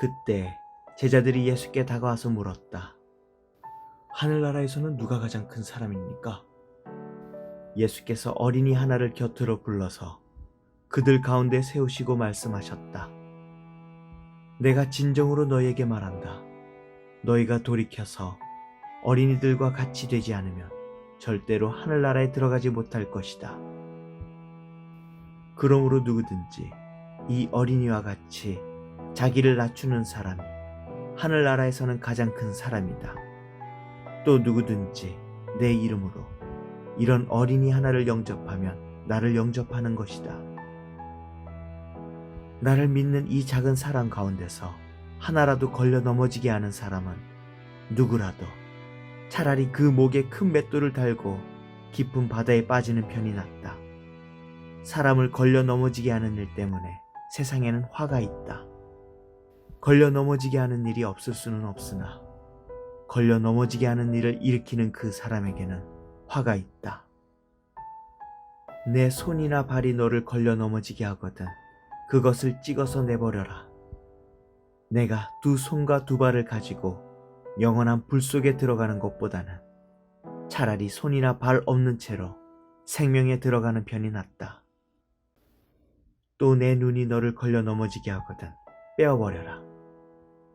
그때 제자들이 예수께 다가와서 물었다. 하늘나라에서는 누가 가장 큰 사람입니까? 예수께서 어린이 하나를 곁으로 불러서 그들 가운데 세우시고 말씀하셨다. 내가 진정으로 너희에게 말한다. 너희가 돌이켜서 어린이들과 같이 되지 않으면 절대로 하늘나라에 들어가지 못할 것이다. 그러므로 누구든지 이 어린이와 같이 자기를 낮추는 사람이 하늘나라에서는 가장 큰 사람이다. 또 누구든지 내 이름으로 이런 어린이 하나를 영접하면 나를 영접하는 것이다. 나를 믿는 이 작은 사람 가운데서 하나라도 걸려 넘어지게 하는 사람은 누구라도 차라리 그 목에 큰 맷돌을 달고 깊은 바다에 빠지는 편이 낫다. 사람을 걸려 넘어지게 하는 일 때문에 세상에는 화가 있다. 걸려 넘어지게 하는 일이 없을 수는 없으나 걸려 넘어지게 하는 일을 일으키는 그 사람에게는 화가 있다. 내 손이나 발이 너를 걸려 넘어지게 하거든 그것을 찍어서 내버려라. 내가 두 손과 두 발을 가지고 영원한 불 속에 들어가는 것보다는 차라리 손이나 발 없는 채로 생명에 들어가는 편이 낫다. 또 내 눈이 너를 걸려 넘어지게 하거든 빼어버려라.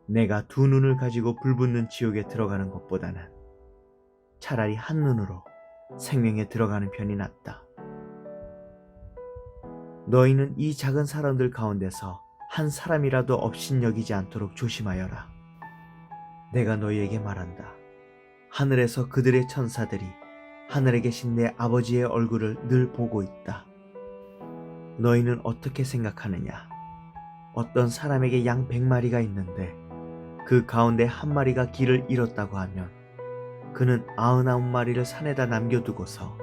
내가 두 눈을 가지고 불붙는 지옥에 들어가는 것보다는 차라리 한 눈으로 생명에 들어가는 편이 낫다. 너희는 이 작은 사람들 가운데서 한 사람이라도 업신여기지 않도록 조심하여라. 내가 너희에게 말한다. 하늘에서 그들의 천사들이 하늘에 계신 내 아버지의 얼굴을 늘 보고 있다. 너희는 어떻게 생각하느냐? 어떤 사람에게 양 백마리가 있는데 그 가운데 한 마리가 길을 잃었다고 하면 그는 아흔아홉 마리를 산에다 남겨두고서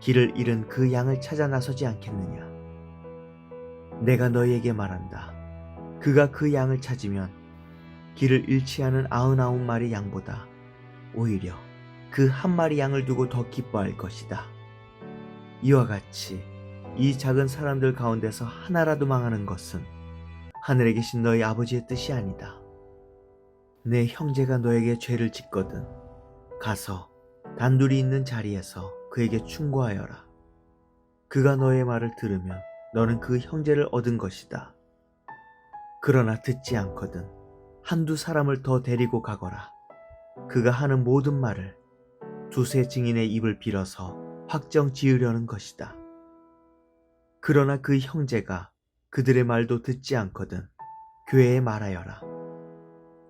길을 잃은 그 양을 찾아 나서지 않겠느냐? 내가 너희에게 말한다. 그가 그 양을 찾으면 길을 잃지 않은 아흔아홉 마리 양보다 오히려 그 한 마리 양을 두고 더 기뻐할 것이다. 이와 같이 이 작은 사람들 가운데서 하나라도 망하는 것은 하늘에 계신 너희 아버지의 뜻이 아니다. 내 형제가 너에게 죄를 짓거든 가서 단둘이 있는 자리에서 그에게 충고하여라. 그가 너의 말을 들으면 너는 그 형제를 얻은 것이다. 그러나 듣지 않거든 한두 사람을 더 데리고 가거라. 그가 하는 모든 말을 두세 증인의 입을 빌어서 확정 지으려는 것이다. 그러나 그 형제가 그들의 말도 듣지 않거든 교회에 말하여라.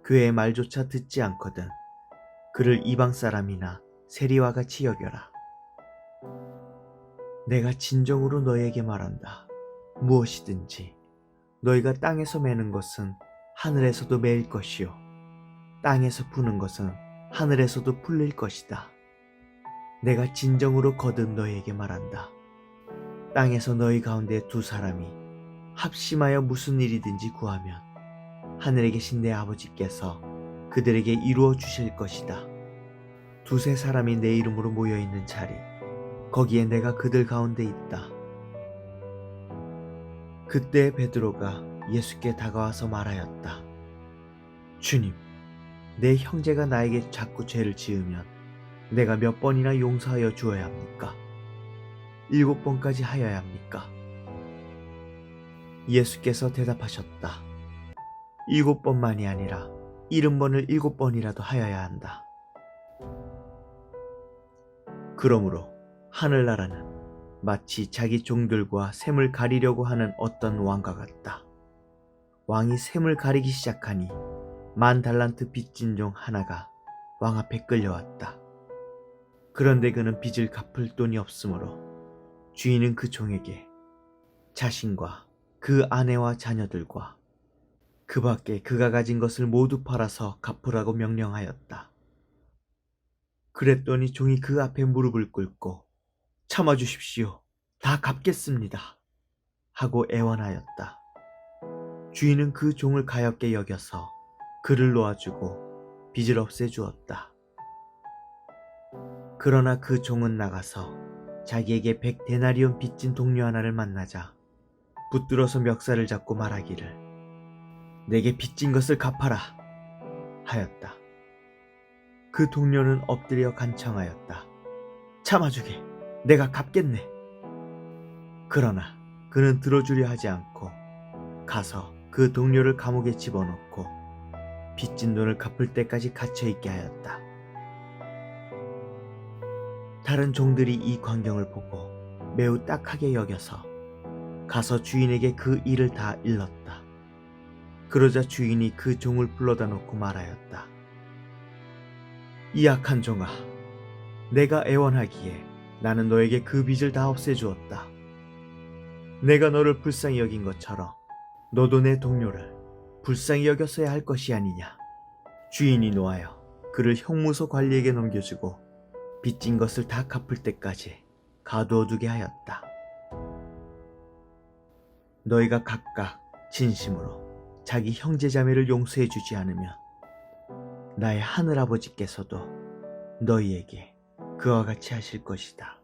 교회의 말조차 듣지 않거든 그를 이방 사람이나 세리와 같이 여겨라. 내가 진정으로 너에게 말한다. 무엇이든지 너희가 땅에서 매는 것은 하늘에서도 매일 것이요 땅에서 푸는 것은 하늘에서도 풀릴 것이다. 내가 진정으로 거듭 너희에게 말한다. 땅에서 너희 가운데 두 사람이 합심하여 무슨 일이든지 구하면 하늘에 계신 내 아버지께서 그들에게 이루어 주실 것이다. 두세 사람이 내 이름으로 모여 있는 자리, 거기에 내가 그들 가운데 있다. 그때 베드로가 예수께 다가와서 말하였다. 주님, 내 형제가 나에게 자꾸 죄를 지으면 내가 몇 번이나 용서하여 주어야 합니까? 일곱 번까지 하여야 합니까? 예수께서 대답하셨다. 일곱 번만이 아니라 일흔 번을 일곱 번이라도 하여야 한다. 그러므로 하늘나라는 마치 자기 종들과 샘을 가리려고 하는 어떤 왕과 같다. 왕이 샘을 가리기 시작하니 만 달란트 빚진 종 하나가 왕 앞에 끌려왔다. 그런데 그는 빚을 갚을 돈이 없으므로 주인은 그 종에게 자신과 그 아내와 자녀들과 그 밖에 그가 가진 것을 모두 팔아서 갚으라고 명령하였다. 그랬더니 종이 그 앞에 무릎을 꿇고 참아주십시오. 다 갚겠습니다. 하고 애원하였다. 주인은 그 종을 가엾게 여겨서 그를 놓아주고 빚을 없애주었다. 그러나 그 종은 나가서 자기에게 백 데나리온 빚진 동료 하나를 만나자 붙들어서 멱살을 잡고 말하기를 내게 빚진 것을 갚아라 하였다. 그 동료는 엎드려 간청하였다. 참아주게 내가 갚겠네. 그러나 그는 들어주려 하지 않고 가서 그 동료를 감옥에 집어넣고 빚진 돈을 갚을 때까지 갇혀 있게 하였다. 다른 종들이 이 광경을 보고 매우 딱하게 여겨서 가서 주인에게 그 일을 다 일렀다. 그러자 주인이 그 종을 불러다 놓고 말하였다. 이 악한 종아, 내가 애원하기에 나는 너에게 그 빚을 다 없애주었다. 내가 너를 불쌍히 여긴 것처럼 너도 내 동료를 불쌍히 여겼어야 할 것이 아니냐. 주인이 노하여 그를 형무소 관리에게 넘겨주고 빚진 것을 다 갚을 때까지 가두어 두게 하였다. 너희가 각각 진심으로 자기 형제 자매를 용서해 주지 않으면 나의 하늘 아버지께서도 너희에게 그와 같이 하실 것이다.